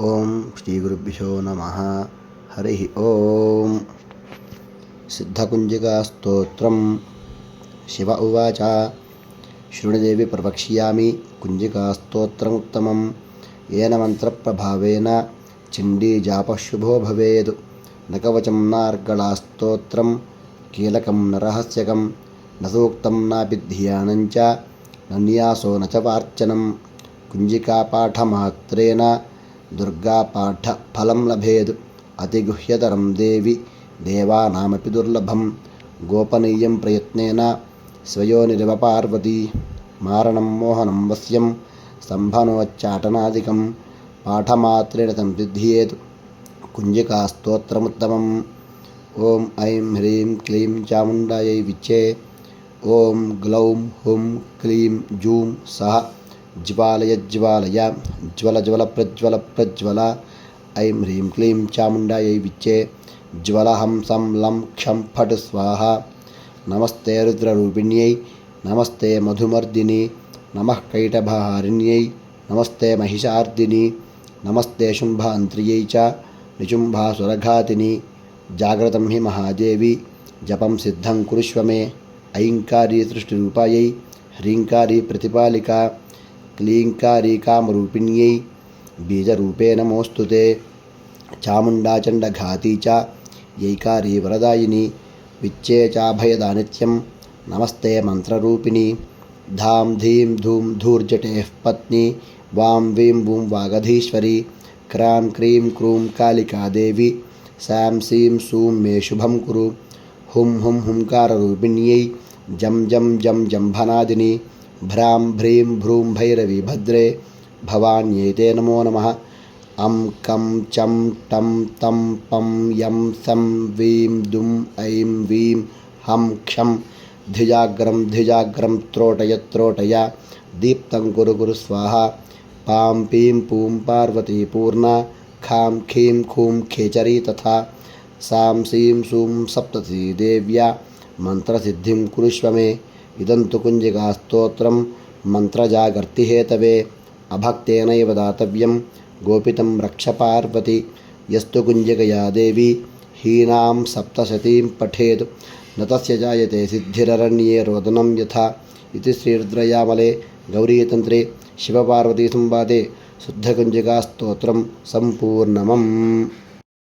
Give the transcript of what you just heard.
ఓం శ్రీ గురుభ్యో నమ. హరి ఓం. సిద్ధకుంజికాస్తోత్రం శివ ఉవాచ. శృణుదేవి ప్రవక్ష్యామి. కుంజికాస్తోత్రముత్తమం ఏన మంత్రప్రభావేన. చండీజాపశుభో భవేద్. న కవచం నార్గళాస్తోత్రం. కీలకం నరహస్యకం. రహస్యకం న నాపి ధ్యానం చ. నన్యాసో న చ వార్చనం కుంజికాపాఠమాత్రేణ దుర్గాపాఠ ఫలం లభేద్. అతిగుహ్యతరం దేవి దేవానామపి దుర్లభం. గోపనీయం ప్రయత్నేన స్వయోనిరివ పార్వతీ మారణం మోహనం వశ్యం. స్తంభనోచ్చాటనాదికం పాఠమాత్రేణ సంసిద్ధియేత్ కుంజికాస్తోత్రముత్తమం. ఓం ఐం హ్రీం క్లీం చాముండాయై విచ్చే. ఓం గ్లౌం హుం క్లీం జూం సహ జ్వాలయ జ్వాలయ జ్వల జ్వల ప్రజ్వల ప్రజ్వల ఐం హ్రీం క్లీం చాముండాయై విచ్చే జ్వల హంసం లం క్షం ఫట్ స్వాహ నమస్తే రుద్రరూపిణ్యై నమస్తే మధుమర్దిని నమః కైటభహారిణ్యై నమస్తే మహిషార్దిని నమస్తే శుంభాంత్రియై చ నిశుంభాసురఘాతిని జాగ్రతం హి మహాదేవి జపం సిద్ధం కురుష్వ మే ఐంకారీ సృష్టిరూపాయై హ్రీంకారీ ప్రతిపాలిక क्लीङ्कारीकामरूपिण्यै बीजरूपे नमोऽस्तु ते। चामुण्डाचण्डघाती च यैकारी वरदायिनी विच्चे चाभयदा नमस्ते मन्त्ररूपिणी। धां धीं धूं धूर्जटेः पत्नी, वां वीं वूं वागधीश्वरी, क्रां क्रीं क्रूं कालिकादेवी सां सीं सूं मे शुभं कुरु। हुं हुं हुंकाररूपिण्यै जं जं जं जम्भनादिनी भ्रां भ्रीं भ्रूं भैरवी भद्रे भवान्येते नमो नमः। अं कं चं टं तं पं यं सं वीं दुं ऐं वीं हं क्षं। धिजाग्रं धिजाग्रं त्रोटय त्रोटय। दीप्तं गुरु गुरु स्वाहा। पां पीं पूं पार्वती पूर्णा। खां खीं खूं खेचरी तथा। सां सीं सूं सप्तती देव्या। मन्त्रसिद्धिं कुरुष्व मे। ఇదంతు కుంజికా స్తోత్రం మంత్రజాగర్తిహేతవే. అభక్తేనైవ దాతవ్యం. గోపితం రక్ష పార్వతి. యస్తు కుంజికయా దేవి. హీనాం సప్తశతీం పఠేత్. నతస్య జాయతే సిద్ధిరరణ్యే రోదనం యథా. ఇది శ్రీరుద్రయామలే. గౌరీతంత్రే. శివపార్వతీ సంవాదే. శుద్ధకుంజికా స్తోత్రం సంపూర్ణమం.